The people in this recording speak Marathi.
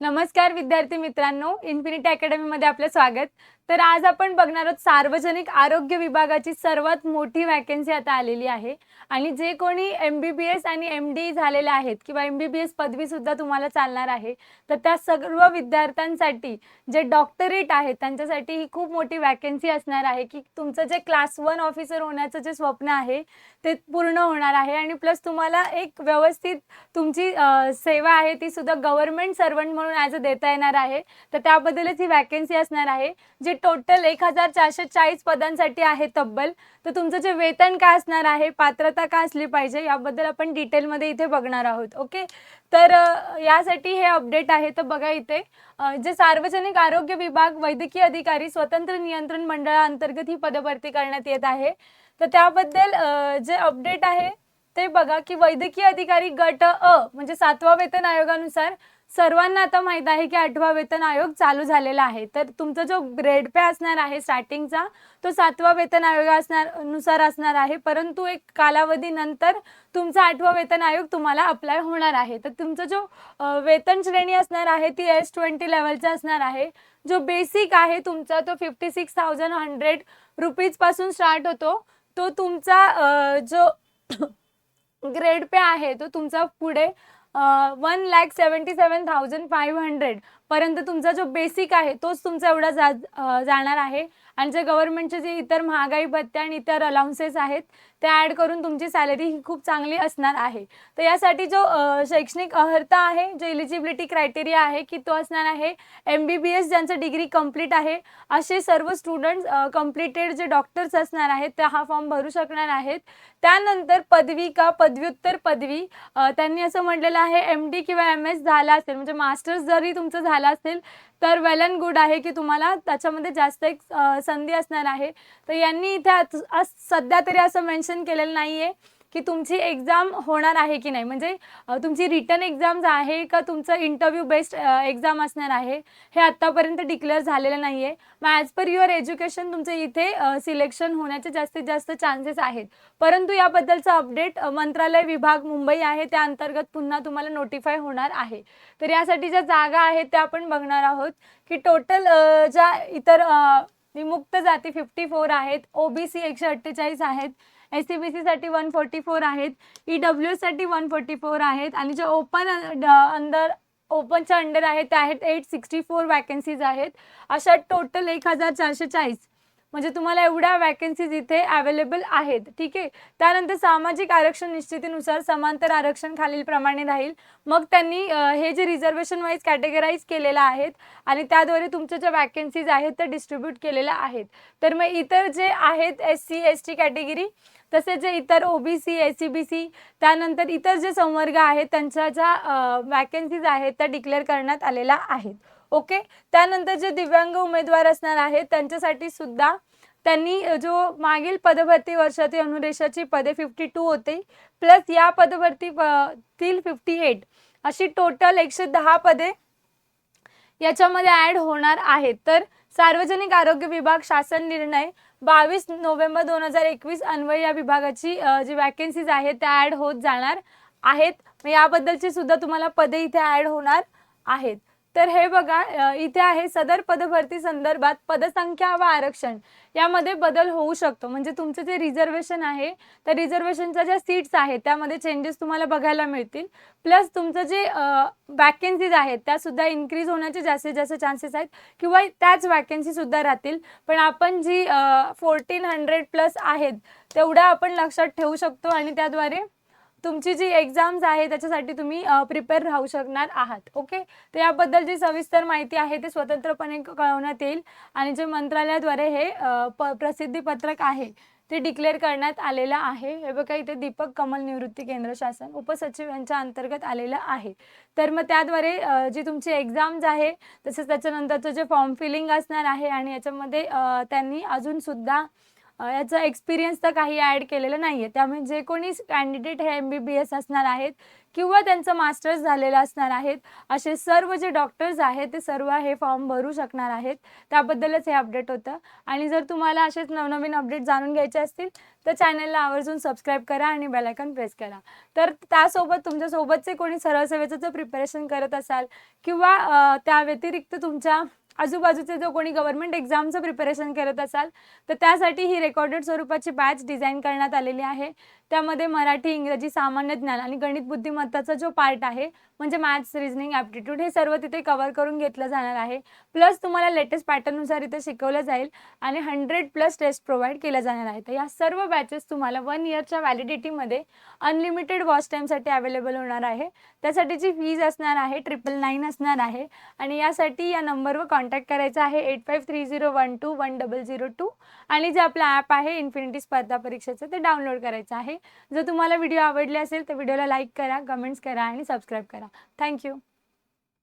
नमस्कार विद्यार्थी मित्रांनो इन्फिनिटी अकॅडमीमध्ये आपलं स्वागत. तर आज आपण बघणार आहोत सार्वजनिक आरोग्य विभागाची सर्वात मोठी वॅकन्सी आता आलेली आहे. आणि जे कोणी एम बी बी एस आणि एम डी झालेले आहेत किंवा एम बी बी एस पदवीसुद्धा तुम्हाला चालणार आहे तर त्या सर्व विद्यार्थ्यांसाठी जे डॉक्टरेट आहेत त्यांच्यासाठी ही खूप मोठी वॅकन्सी असणार आहे की तुमचं जे क्लास वन ऑफिसर होण्याचं जे स्वप्न आहे ते पूर्ण होणार आहे. आणि प्लस तुम्हाला एक व्यवस्थित तुमची सेवा आहे ती सुद्धा गव्हर्नमेंट सर्वंट म्हणून ॲज अ देता येणार आहे. तर त्याबद्दलच ही वॅकन्सी असणार आहे जे टोटल एक हजार चारशे चाळीस पदांसाठी आहे तब्बल. तर तुमचं जे वेतन काय असणार आहे पात्रता काय असली पाहिजे याबद्दल आपण डिटेलमध्ये इथे बघणार आहोत ओके तर यासाठी हे अपडेट आहे. तर बघा इथे जे सार्वजनिक आरोग्य विभाग वैद्यकीय अधिकारी स्वतंत्र नियंत्रण मंडळाअंतर्गत ही पदभरती करण्यात येत आहे. तर त्याबद्दल जे अपडेट आहे ते बघा की वैद्यकीय अधिकारी गट अ म्हणजे सातवा वेतन आयोगानुसार सर्वांना आता माहीत आहे की आठवा वेतन आयोग चालू झालेला आहे. तर तुमचा जो ग्रेड पे असणार आहे स्टार्टिंगचा तो सातवा वेतन आयोग असणार नुसार असणार आहे. परंतु एक कालावधीनंतर तुमचा आठवा वेतन आयोग तुम्हाला अप्लाय होणार आहे. तर तुमचा जो वेतन श्रेणी असणार आहे ती एस ट्वेंटी लेवलचा असणार आहे. जो बेसिक आहे तुमचा तो फिफ्टी सिक्स थाउजंड हंड्रेड रुपीजपासून स्टार्ट होतो. तो तुमचा जो ग्रेड पे आहे तो तुमचा पुढे uh, 1 lakh 77,500 परंतु तुमचा जो बेसिक आहे तोच तुमचा एवढा जा जाणार आहे. आणि जे गव्हर्नमेंटचे जे इतर महागाई भत्ते आणि इतर अलाउन्सेस आहेत त्या ॲड करून तुमची सॅलरी ही खूप चांगली असणार आहे. तर यासाठी जो शैक्षणिक अर्हता आहे जो एलिजिबिलिटी क्रायटेरिया आहे की तो असणार आहे एम बी बी एस ज्यांचं डिग्री कंप्लीट आहे असे सर्व स्टुडंट्स कम्प्लिटेड जे डॉक्टर्स असणार आहेत त्या हा फॉर्म भरू शकणार आहेत. त्यानंतर पदवी का पदव्युत्तर पदवी त्यांनी असं म्हटलेलं आहे एम डी किंवा एम एस झाला असेल म्हणजे मास्टर्स जरी तुमचं झालं असेल तर वेल अँड गुड आहे की तुम्हाला त्याच्यामध्ये जास्त एक संधी असणार आहे. तर यांनी इथे आज सध्या तरी असं मेन्शन केलेलं नाही आहे की तुमची एक्झाम होणार आहे की नाही? म्हणजे तुमची रिटर्न एक्झाम्स आहे का तुमचं इंटरव्ह्यू बेस्ड एक्झाम असणार आहे? हे आत्तापर्यंत डिक्लेअर झालेलं नाही आहे मग ॲज पर युअर एज्युकेशन तुमचे इथे सिलेक्शन होण्याचे जास्तीत जास्त चान्सेस आहेत. परंतु याबद्दलचं अपडेट मंत्रालय विभाग मुंबई आहे. त्या अंतर्गत पुन्हा तुम्हाला नोटिफाय होणार आहे. तर यासाठी ज्या जागा आहेत त्या आपण बघणार आहोत. की टोटल ज्या इतर विमुक्त जाती फिफ्टी फोर आहेत ओबीसी एकशे अठ्ठेचाळीस आहेत. एस सी बी सीसाठी वन फोर्टी फोर आहेत ई डब्ल्यू एससाठी वन फोर्टी फोर आहेत आणि जे ओपन अंडर ओपनच्या अंडर आहेत त्या आहेत एट सिक्स्टी फोर वॅकन्सीज आहेत. अशा टोटल एक हजार चारशे चाळीस. म्हणजे तुम्हाला एवढ्या वॅकन्सीज इथे अवेलेबल आहेत. ठीक आहे? त्यानंतर सामाजिक आरक्षण निश्चितीनुसार समांतर आरक्षण खालीलप्रमाणे राहील. मग त्यांनी हे जे रिझर्वेशन वाईज कॅटेगराईज केलेलं आहेत आणि त्याद्वारे तुमच्या ज्या वॅकन्सीज आहेत त्या डिस्ट्रीब्यूट केलेल्या आहेत. तर मग इतर जे आहेत S C S T category तसेच जे इतर OBC S C B C त्यानंतर इतर जे संवर्ग आहेत त्यांच्या ज्या वॅकन्सीज आहेत त्या डिक्लेअर करण्यात आलेल्या आहेत. ओके? त्यानंतर जे दिव्यांग उमेदवार असणार आहेत त्यांच्यासाठी सुद्धा त्यांनी जो मागील पदभरती वर्षातील अनुरेषाची पदे फिफ्टी टू होते प्लस या पदभरती तील फिफ्टी एट अशी टोटल एकशे दहा पदे याच्यामध्ये ॲड होणार आहेत. तर सार्वजनिक आरोग्य विभाग शासन निर्णय बावीस नोव्हेंबर दोन हजार एकवीस अन्वय या विभागाची जी वॅकेन्सीज आहेत त्या ॲड होत जाणार आहेत. याबद्दलची सुद्धा तुम्हाला पदे इथे ॲड होणार आहेत. तर हे बघा इथे आहे सदर पदभरती संदर्भात पदसंख्या व आरक्षण. यामध्ये बदल होऊ शकतो. म्हणजे तुमचं जे रिझर्वेशन आहे त्या रिझर्वेशनच्या ज्या सीट्स आहेत त्यामध्ये चेंजेस तुम्हाला बघायला मिळतील. प्लस तुमचं जे वॅकेन्सीज आहेत त्यासुद्धा इन्क्रीज होण्याचे जास्तीत जास्त चान्सेस आहेत. किंवा त्याच वॅकेन्सीसुद्धा राहतील. पण आपण जी फोर्टीन हंड्रेड प्लस आहेत तेवढ्या आपण लक्षात ठेवू शकतो आणि त्याद्वारे तुमची जी एक्झाम्स आहे त्याच्यासाठी तुम्ही प्रिपेअर राहू शकणार आहात. ओके तर याबद्दल जी सविस्तर माहिती आहे ते स्वतंत्रपणे कळवण्यात येईल. आणि जे मंत्रालयाद्वारे हे प प्रसिद्धीपत्रक आहे ते डिक्लेअर करण्यात आलेलं आहे. हे बघा इथे दीपक कमल निवृत्ती केंद्र शासन उपसचिव यांच्या अंतर्गत आलेलं आहे. तर मग त्याद्वारे जी तुमची एक्झाम्स आहे तसेच त्याच्यानंतरचं जे फॉर्म फिलिंग असणार आहे आणि याच्यामध्ये त्यांनी अजूनसुद्धा याचा एक्सपिरियन्स तर काही ॲड केलेलं नाही आहे त्यामुळे जे कोणी कॅन्डिडेट हे एम बी बी एस असणार आहेत किंवा त्यांचं मास्टर्स झालेलं असणार आहेत असे सर्व जे डॉक्टर्स आहेत ते सर्व हे फॉर्म भरू शकणार आहेत. त्याबद्दलच हे अपडेट होतं. आणि जर तुम्हाला असेच नवनवीन अपडेट जाणून घ्यायचे असतील तर चॅनलला आवर्जून सबस्क्राईब करा आणि बेलायकन प्रेस करा. तर त्यासोबत तुमच्यासोबतचे कोणी सरळ सेवेचं जर प्रिपरेशन करत असाल किंवा त्या व्यतिरिक्त तुमच्या आजूबाजूचे जो कोणी गव्हर्नमेंट एक्झामचं प्रिपरेशन करत असाल तर त्यासाठी ही रेकॉर्डेड स्वरूपाची बॅच डिझाईन करण्यात आलेली आहे. त्यामध्ये मराठी इंग्रजी सामान्य ज्ञान आणि गणित बुद्धिमत्ताचा जो पार्ट आहे म्हणजे मॅथ्स रिझनिंग ॲप्टिट्यूड हे सर्व तिथे कवर करून घेतलं जाणार आहे. प्लस तुम्हाला लेटेस्ट पॅटर्ननुसार इथे शिकवलं जाईल आणि हंड्रेड प्लस टेस्ट प्रोव्हाइड केल्या जाणार आहेत तर या सर्व बॅचेस तुम्हाला वन इयरच्या व्हॅलिडिटीमध्ये अनलिमिटेड वॉच टाईमसाठी अवेलेबल होणार आहे. त्यासाठीची फीज असणार आहे ट्रिपल नाईन असणार आहे. आणि यासाठी या नंबरवर कॉन्टॅक्ट कॉन्टॅक्ट करायचा आहे eight five three zero one two one double zero two आणि जे आपलं ॲप आहे इन्फिनिटी स्पर्धा परीक्षेचं ते डाउनलोड करायचं आहे. जर तुम्हाला व्हिडिओ आवडले असेल तर व्हिडिओला लाईक करा कमेंट्स करा आणि सबस्क्राईब करा. थँक्यू